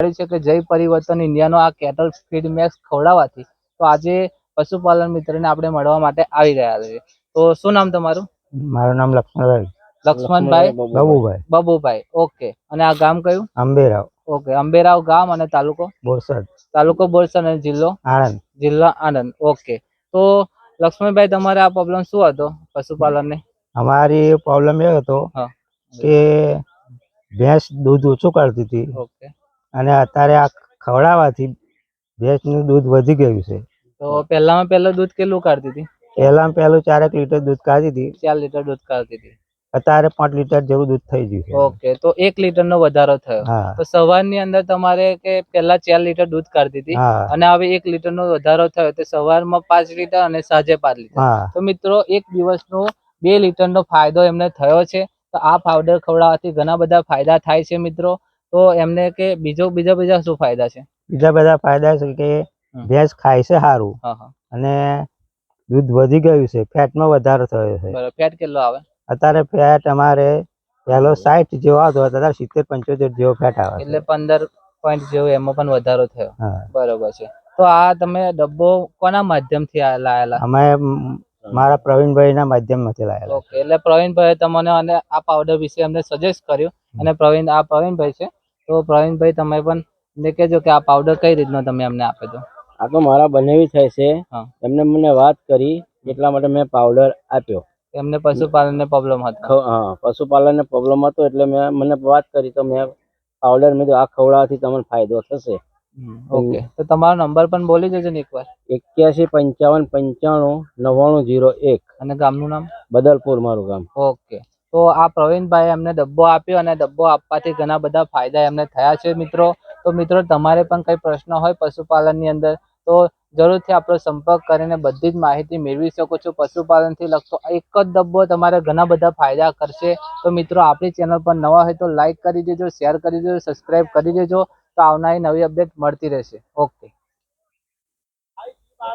મળ્યું છે કે જય પરિવર્તન ઇન્ડિયાનો આ કેટલ ફીડ મેક્સ ખવડાવવાથી તો આજે પશુપાલન મિત્રને આપણે મળવા માટે આવી રહ્યા છે તો શું નામ તમારું? મારું નામ લક્ષ્મણભાઈ. લક્ષ્મણભાઈ? બબુભાઈ. બબુભાઈ. ઓકે. અને આ ગામ કયું? અંબેરાવ ઓકે. અંબેરાવ ગામ અને તાલુકો? બોરસદ. તાલુકો બોરસદ અને જિલ્લો? આણંદ. જિલ્લા આણંદ. ઓકે. તો લક્ષ્મણભાઈ તમારે આ પ્રોબ્લેમ શું હતો પશુપાલનને? અમારી પ્રોબ્લેમ એ હતો કે ભેંસ દૂધ ઓછું કાઢતી હતી. ઓકે. અને અત્યારે આ ખવડાવવાથી ભેંસનું દૂધ વધી ગયું છે. તો પહેલામાં પહેલા દૂધ કેટલું કાઢતી હતી? પહેલામાં પહેલું ચારેક લીટર દૂધ કાઢી હતી. ચાર લીટર દૂધ કાઢતી હતી. અત્યારે પાંચ લીટર જેવું દૂધ થઈ ગયું છે. ઓકે તો એક લીટરનો વધારો થયો. તો સવારની અંદર તમારે કે પહેલા ચાર લીટર દૂધ કાઢતી હતી અને હવે એક લીટરનો વધારો થયો તો સવારમાં પાંચ લીટર અને સાંજે પાંચ લીટર. તો મિત્રો એક દિવસનો બે લીટરનો ફાયદો એમને થયો છે. તો આ પાવડર ખવડાવવાથી ઘણા બધા ફાયદા થાય છે મિત્રો. તો એમને કે બીજો બીજા બીજા શું ફાયદા છે? બીજા બધા ફાયદા છે કે. ભેંસ ખાય છે સારું અને દૂધ વધી ગયું છે ફેટમાં વધારો થયો છે. ફેટ કેટલો આવે? અત્યારે ફેટ અમારે પહેલો સાઠ જેવો આવતો અત્યારે સિત્તેર પંચોતેર જેવો ફેટ આવે એટલે પંદર પોઈન્ટ જેવો એમાં પણ વધારો થયો. બરોબર છે. તો આ તમે ડબ્બો કોના માધ્યમથી લાયેલા? અમે મારા પ્રવીણભાઈ ના માધ્યમમાંથી લાયેલા. ઓકે. એટલે પ્રવીણભાઈ તમને અને આ પાવડર વિશે અમને સજેસ્ટ કર્યું. અને પ્રવીણ આ પ્રવીણભાઈ છે તો પ્રવીણભાઈ તમે પણ એમને કહેજો કે આ પાવડર કઈ રીતનો તમે અમને આપે તો. આ તો મારા બનેવી થાય છે. એમને મને વાત કરી એટલા માટે મેં પાવડર આપ્યો. એમને પશુપાલનને પ્રોબ્લેમ હતો. હા પશુપાલનને પ્રોબ્લેમ હતો એટલે મેં મને વાત કરી તો મેં પાવડર મેં આ ખવડાવવાથી તમને ફાયદો થશે. ઓકે તો તમારો નંબર પણ બોલી દેજો ને એકવાર. એક્યાસી પંચાવન પંચાણું નવ્વાણું જીરો એક. અને ગામનું નામ? બદલપુર મારું ગામ. ઓકે તો આ પ્રવીણભાઈ એમને ડબ્બો આપ્યો અને ડબ્બો આપવાથી ઘણા બધા ફાયદા એમને થયા છે મિત્રો. તો મિત્રો, તમારે પણ કંઈ પ્રશ્ન હોય પશુપાલનની અંદર, તો જરૂરથી આપણો સંપર્ક કરીને બધી જ માહિતી મેળવી શકો છો. પશુપાલનથી લગતો એક જ ડબ્બો તમારે ઘણા બધા ફાયદા કરશે. તો મિત્રો, આપણી ચેનલ પર નવા હોય તો લાઇક કરી દેજો, શેર કરી દેજો, સબસ્ક્રાઈબ કરી દેજો. તો આવનારી નવી અપડેટ મળતી રહેશે. ઓકે.